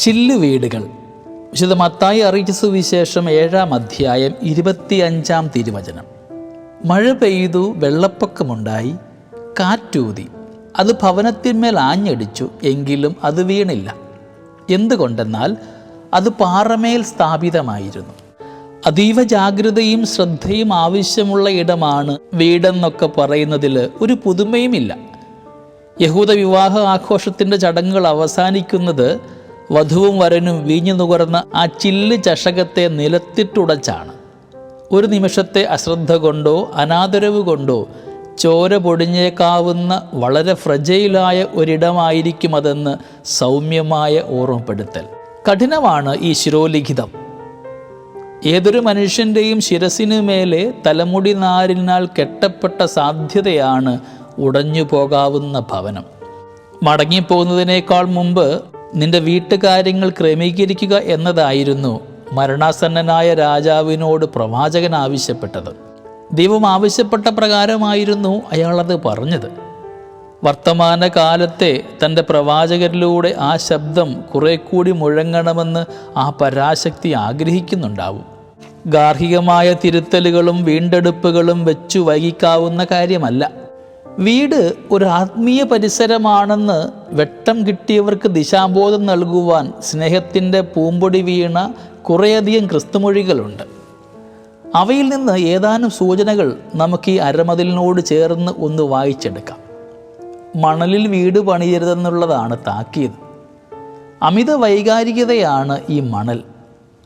ചില്ലു വീടുകൾ. വിശുദ്ധ മത്തായി അറിയിച്ച സുവിശേഷം ഏഴാം അധ്യായം ഇരുപത്തിയഞ്ചാം തിരുവചനം. മഴ പെയ്തു വെള്ളപ്പൊക്കമുണ്ടായി കാറ്റൂതി. അത് ഭവനത്തിന്മേൽ ആഞ്ഞടിച്ചു എങ്കിലും അത് വീണില്ല. എന്തുകൊണ്ടെന്നാൽ അത് പാറമേൽ സ്ഥാപിതമായിരുന്നു. അതീവ ജാഗ്രതയും ശ്രദ്ധയും ആവശ്യമുള്ള ഇടമാണ് വീടെന്നൊക്കെ പറയുന്നതിൽ ഒരു പുതുമയുമില്ല. യഹൂദ വിവാഹ ആഘോഷത്തിന്റെ ചടങ്ങുകൾ അവസാനിക്കുന്നത് വധുവും വരനും വീഞ്ഞു നുകർന്ന ആ ചില്ല് ചഷകത്തെ നിലത്തിട്ടുടച്ചാണ്. ഒരു നിമിഷത്തെ അശ്രദ്ധ കൊണ്ടോ അനാദരവ് കൊണ്ടോ ചോര പൊടിഞ്ഞേക്കാവുന്ന വളരെ ഫ്രജയിലായ ഒരിടമായിരിക്കും അതെന്ന് സൗമ്യമായ ഓർമ്മപ്പെടുത്തൽ. കഠിനമാണ് ഈ ശിരോലിഖിതം. ഏതൊരു മനുഷ്യന്റെയും ശിരസിനു മേലെ തലമുടി നാരിനാൽ കെട്ടപ്പെട്ട സാധ്യതയാണ് ഉടഞ്ഞു പോകാവുന്ന ഭവനം. മടങ്ങിപ്പോകുന്നതിനേക്കാൾ മുമ്പ് നിന്റെ വീട്ടുകാര്യങ്ങൾ ക്രമീകരിക്കുക എന്നതായിരുന്നു മരണാസന്നനായ രാജാവിനോട് പ്രവാചകൻ ആവശ്യപ്പെട്ടത്. ദൈവം ആവശ്യപ്പെട്ട പ്രകാരമായിരുന്നു അയാളത് പറഞ്ഞത്. വർത്തമാനകാലത്തെ തന്റെ പ്രവാചകരിലൂടെ ആ ശബ്ദം കുറെ കൂടി മുഴങ്ങണമെന്ന് ആ പരാശക്തി ആഗ്രഹിക്കുന്നുണ്ടാവും. ഗാർഹികമായ തിരുത്തലുകളും വീണ്ടെടുപ്പുകളും വെച്ചു വഹിക്കാവുന്ന കാര്യമല്ല. വീട് ഒരു ആത്മീയ പരിസരമാണെന്ന് വെട്ടം കിട്ടിയവർക്ക് ദിശാബോധം നൽകുവാൻ സ്നേഹത്തിന്റെ പൂമ്പൊടി വീണ കുറേയധികം ക്രിസ്തുമൊഴികളുണ്ട്. അവയിൽ നിന്ന് ഏതാനും സൂചനകൾ നമുക്ക് ഈ അരമതിലിനോട് ചേർന്ന് ഒന്ന് വായിച്ചെടുക്കാം. മണലിൽ വീട് പണിയരുതെന്നുള്ളതാണ് താക്കീത്. അമിത വൈകാരികതയാണ് ഈ മണൽ.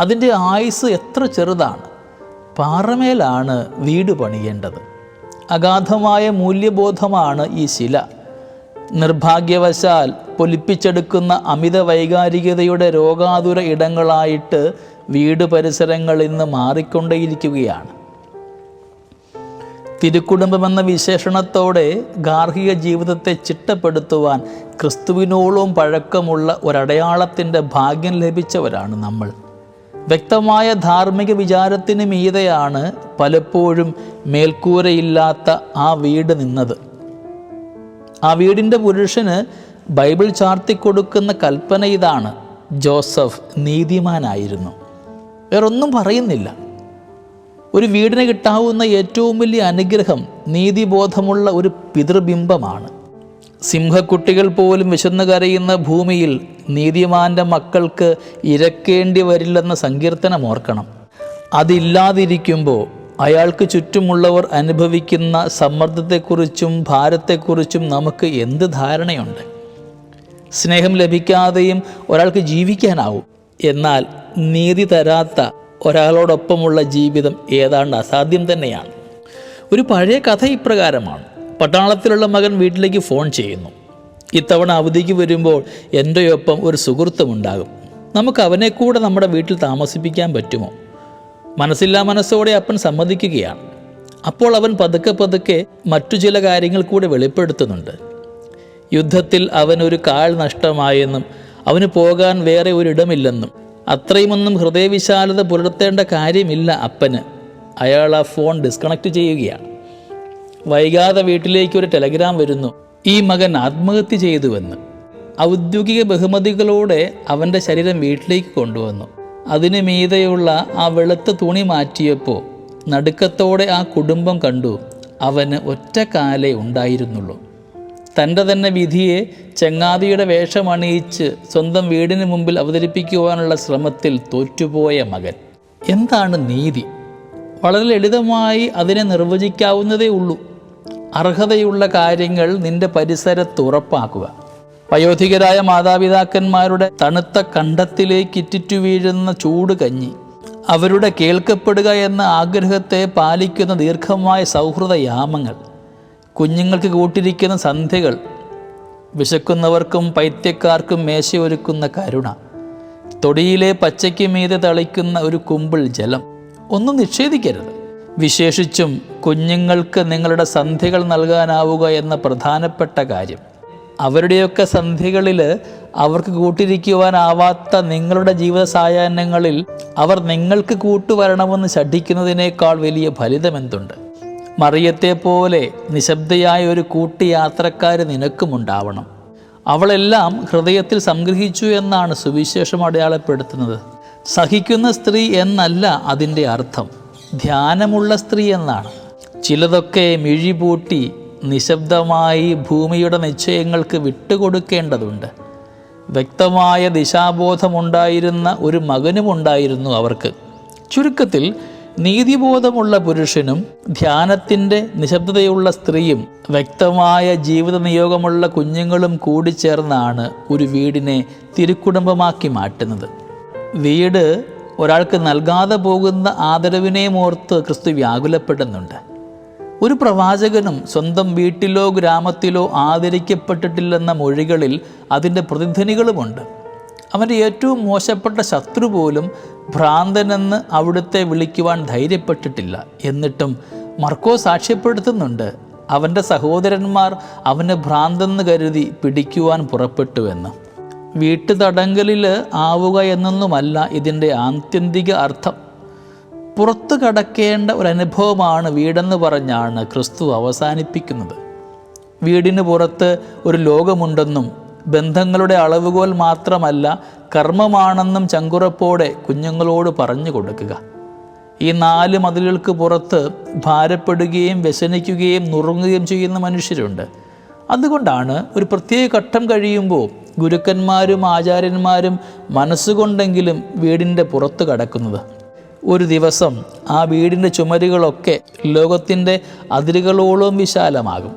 അതിന്റെ ആയുസ് എത്ര ചെറുതാണ്. പാറമേലാണ് വീട് പണിയേണ്ടത്. അഗാധമായ മൂല്യബോധമാണ് ഈ ശില. നിർഭാഗ്യവശാൽ പൊലിപ്പിച്ചെടുക്കുന്ന അമിത വൈകാരികതയുടെ രോഗാതുര ഇടങ്ങളായിട്ട് വീട് പരിസരങ്ങൾ ഇന്ന് മാറിക്കൊണ്ടേയിരിക്കുകയാണ്. തിരുക്കുടുംബമെന്ന വിശേഷണത്തോടെ ഗാർഹിക ജീവിതത്തെ ചിട്ടപ്പെടുത്തുവാൻ ക്രിസ്തുവിനോളം പഴക്കമുള്ള ഒരടയാളത്തിന്റെ ഭാഗ്യം ലഭിച്ചവരാണ് നമ്മൾ. വ്യക്തമായ ധാർമ്മിക വിചാരത്തിന് മീതെയാണ് പലപ്പോഴും മേൽക്കൂരയില്ലാത്ത ആ വീട് നിന്നത്. ആ വീടിന്റെ പുരുഷന് ബൈബിൾ ചാർത്തിക്കൊടുക്കുന്ന കൽപ്പന ഇതാണ്. ജോസഫ് നീതിമാനായിരുന്നു. വേറൊന്നും പറയുന്നില്ല. ഒരു വീടിന് കിട്ടാവുന്ന ഏറ്റവും വലിയ അനുഗ്രഹം നീതിബോധമുള്ള ഒരു പിതൃബിംബമാണ്. സിംഹക്കുട്ടികൾ പോലും വിശന്നു കരയുന്ന ഭൂമിയിൽ നീതിമാന്റെ മക്കൾക്ക് ഇരക്കേണ്ടി വരില്ലെന്ന സങ്കീർത്തനം ഓർക്കണം. അതില്ലാതിരിക്കുമ്പോൾ അയാൾക്ക് ചുറ്റുമുള്ളവർ അനുഭവിക്കുന്ന സമ്മർദ്ദത്തെക്കുറിച്ചും ഭാരത്തെക്കുറിച്ചും നമുക്ക് എന്ത് ധാരണയുണ്ട്? സ്നേഹം ലഭിക്കാതെയും ഒരാൾക്ക് ജീവിക്കാനാവും. എന്നാൽ നീതി തരാത്ത ഒരാളോടൊപ്പമുള്ള ജീവിതം ഏതാണ്ട് അസാധ്യം തന്നെയാണ്. ഒരു പഴയ കഥ ഇപ്രകാരമാണ്. പട്ടാളത്തിലുള്ള മകൻ വീട്ടിലേക്ക് ഫോൺ ചെയ്യുന്നു. ഇത്തവണ അവധിക്ക് വരുമ്പോൾ എന്റെ ഒപ്പം ഒരു സുഹൃത്തുമുണ്ടാകും. നമുക്ക് അവനെ കൂടെ നമ്മുടെ വീട്ടിൽ താമസിപ്പിക്കാൻ പറ്റുമോ? മനസ്സില്ലാ മനസ്സോടെ അപ്പൻ സമ്മതിക്കുകയാണ്. അപ്പോൾ അവൻ പതുക്കെ പതുക്കെ മറ്റു ചില കാര്യങ്ങൾ കൂടെ വെളിപ്പെടുത്തുന്നുണ്ട്. യുദ്ധത്തിൽ അവനൊരു കാൽ നഷ്ടമായെന്നും അവന് പോകാൻ വേറെ ഒരിടമില്ലെന്നും അത്രയുമൊന്നും ഹൃദയവിശാലത പുലർത്തേണ്ട കാര്യമില്ല അപ്പന്. അയാൾ ആ ഫോൺ ഡിസ്കണക്ട് ചെയ്യുകയാണ്. വൈകാതെ വീട്ടിലേക്ക് ഒരു ടെലഗ്രാം വരുന്നു. ഈ മകൻ ആത്മഹത്യ ചെയ്തുവെന്ന് ഔദ്യോഗിക ബഹുമതികളോടെ അവന്റെ ശരീരം വീട്ടിലേക്ക് കൊണ്ടുവന്നു. അതിനു മീതെയുള്ള ആ വെളുത്ത തുണി മാറ്റിയപ്പോൾ നടുക്കത്തോടെ ആ കുടുംബം കണ്ടു അവന് ഒറ്റ കാലേ ഉണ്ടായിരുന്നുള്ളൂ. തന്റെ തന്നെ വിധിയെ ചങ്ങാതിയുടെ വേഷമണിയിച്ച് സ്വന്തം വീടിന് മുമ്പിൽ അവതരിപ്പിക്കുവാനുള്ള ശ്രമത്തിൽ തോറ്റുപോയ മകൻ. എന്താണ് നീതി? വളരെ ലളിതമായി അതിനെ നിർവചിക്കാവുന്നതേ ഉള്ളൂ. അർഹതയുള്ള കാര്യങ്ങൾ നിന്റെ പരിസരത്ത് ഉറപ്പാക്കുക. വയോധികരായ മാതാപിതാക്കന്മാരുടെ തണുത്ത കണ്ടത്തിലേക്ക് ഇറ്റിറ്റു വീഴുന്ന ചൂട് കഞ്ഞി. അവരുടെ കേൾക്കപ്പെടുക എന്ന ആഗ്രഹത്തെ പാലിക്കുന്ന ദീർഘമായ സൗഹൃദയാമങ്ങൾ. കുഞ്ഞുങ്ങൾക്ക് കൂട്ടിരിക്കുന്ന സന്ധ്യകൾ. വിശക്കുന്നവർക്കും പൈത്യക്കാർക്കും മേശയൊരുക്കുന്ന കരുണ. തൊടിയിലെ പച്ചയ്ക്ക് മീതെ തളിക്കുന്ന ഒരു കുമ്പിൾ ജലം. ഒന്നും നിഷേധിക്കരുത്. വിശേഷിച്ചും കുഞ്ഞുങ്ങൾക്ക് നിങ്ങളുടെ സന്ധികൾ നൽകാനാവുക എന്ന പ്രധാനപ്പെട്ട കാര്യം. അവരുടെയൊക്കെ സന്ധികളിൽ അവർക്ക് കൂട്ടിരിക്കുവാനാവാത്ത നിങ്ങളുടെ ജീവിത സായാഹ്നങ്ങളിൽ അവർ നിങ്ങൾക്ക് കൂട്ടുവരണമെന്ന് ശഠിക്കുന്നതിനേക്കാൾ വലിയ ഫലിതമെന്തുണ്ട്? മറിയത്തെ പോലെ നിശബ്ദയായ ഒരു കൂട്ടുയാത്രക്കാർ നിനക്കുമുണ്ടാവണം. അവളെല്ലാം ഹൃദയത്തിൽ സംഗ്രഹിച്ചു എന്നാണ് സുവിശേഷം അടയാളപ്പെടുത്തുന്നത്. സഹിക്കുന്ന സ്ത്രീ എന്നല്ല അതിന്റെ അർത്ഥം. ധ്യാനമുള്ള സ്ത്രീ എന്നാണ്. ചിലതൊക്കെ മിഴിപൂട്ടി നിശബ്ദമായി ഭൂമിയുടെ നിശ്ചയങ്ങൾക്ക് വിട്ടുകൊടുക്കേണ്ടതുണ്ട്. വ്യക്തമായ ദിശാബോധമുണ്ടായിരുന്ന ഒരു മകനുമുണ്ടായിരുന്നു അവർക്ക്. ചുരുക്കത്തിൽ നീതിബോധമുള്ള പുരുഷനും ധ്യാനത്തിന്റെ നിശബ്ദതയുള്ള സ്ത്രീയും വ്യക്തമായ ജീവിത നിയോഗമുള്ള കുഞ്ഞുങ്ങളും കൂടിച്ചേർന്നാണ് ഒരു വീടിനെ തിരുക്കുടുംബമാക്കി മാറ്റുന്നത്. വീട് ഒരാൾക്ക് നൽകാതെ പോകുന്ന ആദരവിനെ ഓർത്ത് ക്രിസ്തു വ്യാകുലപ്പെടുന്നുണ്ട്. ഒരു പ്രവാചകനും സ്വന്തം വീട്ടിലോ ഗ്രാമത്തിലോ ആദരിക്കപ്പെട്ടിട്ടില്ലെന്ന മൊഴികളിൽ അതിന്റെ പ്രതിധ്വനികളുമുണ്ട്. അവന്റെ ഏറ്റവും മോശപ്പെട്ട ശത്രു പോലും ഭ്രാന്തനെന്ന് അവിടുത്തെ വിളിക്കുവാൻ ധൈര്യപ്പെട്ടിട്ടില്ല. എന്നിട്ടും മർക്കോ സാക്ഷ്യപ്പെടുത്തുന്നുണ്ട് അവന്റെ സഹോദരന്മാർ അവന് ഭ്രാന്തെന്ന് കരുതി പിടിക്കുവാൻ പുറപ്പെട്ടുവെന്ന്. വീട്ടുതടങ്കലിൽ ആവുക എന്നൊന്നുമല്ല ഇതിന്റെ ആത്യന്തിക അർത്ഥം. പുറത്തു കടക്കേണ്ട ഒരനുഭവമാണ് വീടെന്ന് പറഞ്ഞാണ് ക്രിസ്തു അവസാനിപ്പിക്കുന്നത്. വീടിന് പുറത്ത് ഒരു ലോകമുണ്ടെന്നും ബന്ധങ്ങളുടെ അളവുകോൽ മാത്രമല്ല കർമ്മമാണെന്നും ചങ്കുറപ്പോടെ കുഞ്ഞുങ്ങളോട് പറഞ്ഞു കൊടുക്കുക. ഈ നാല് മതിലുകൾക്ക് പുറത്ത് ഭാരപ്പെടുകയും വ്യസനിക്കുകയും നുറുങ്ങുകയും ചെയ്യുന്ന മനുഷ്യരുണ്ട്. അതുകൊണ്ടാണ് ഒരു പ്രത്യേക ഘട്ടം കഴിയുമ്പോൾ ഗുരുക്കന്മാരും ആചാര്യന്മാരും മനസ്സുകൊണ്ടെങ്കിലും വീടിന്റെ പുറത്ത് കടക്കുന്നത്. ഒരു ദിവസം ആ വീടിന്റെ ചുമരുകളൊക്കെ ലോകത്തിന്റെ അതിരുകളോളം വിശാലമാകും.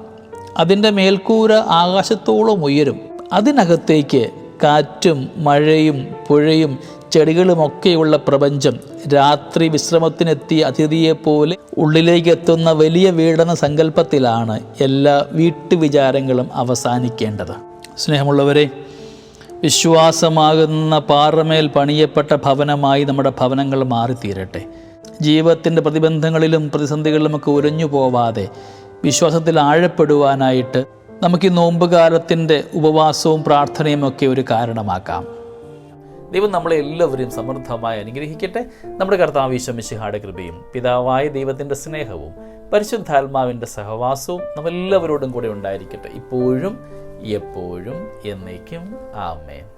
അതിന്റെ മേൽക്കൂര ആകാശത്തോളം ഉയരും. അതിനകത്തേക്ക് കാറ്റും മഴയും പുഴയും ചെടികളുമൊക്കെയുള്ള പ്രപഞ്ചം രാത്രി വിശ്രമത്തിനെത്തിയ അതിഥിയെപ്പോലെ ഉള്ളിലേക്ക് എത്തുന്ന വലിയ വീടന സങ്കല്പത്തിലാണ് എല്ലാ വീട്ടുവിചാരങ്ങളും അവസാനിക്കേണ്ടത്. സ്നേഹമുള്ളവരെ വിശ്വാസമാകുന്ന പാറമേൽ പണിയപ്പെട്ട ഭവനമായി നമ്മുടെ ഭവനങ്ങൾ മാറിത്തീരട്ടെ. ജീവിതത്തിന്റെ പ്രതിബന്ധങ്ങളിലും പ്രതിസന്ധികളിലുമൊക്കെ ഉരഞ്ഞു പോവാതെ വിശ്വാസത്തിൽ ആഴപ്പെടുവാനായിട്ട് നമുക്ക് ഈ നോമ്പുകാലത്തിന്റെ ഉപവാസവും പ്രാർത്ഥനയും ഒക്കെ ഒരു കാരണമാക്കാം. ദൈവം നമ്മളെ എല്ലാവരെയും സമൃദ്ധമായി അനുഗ്രഹിക്കട്ടെ. നമ്മുടെ കർത്താവ് ഈശ്വമിശിഹാടെ കൃപയും പിതാവായ ദൈവത്തിന്റെ സ്നേഹവും പരിശുദ്ധാത്മാവിന്റെ സഹവാസവും നമ്മളെല്ലാവരോടും കൂടെ ഉണ്ടായിരിക്കട്ടെ. ഇപ്പോഴും എപ്പോഴും എന്നേക്കും. ആമേൻ.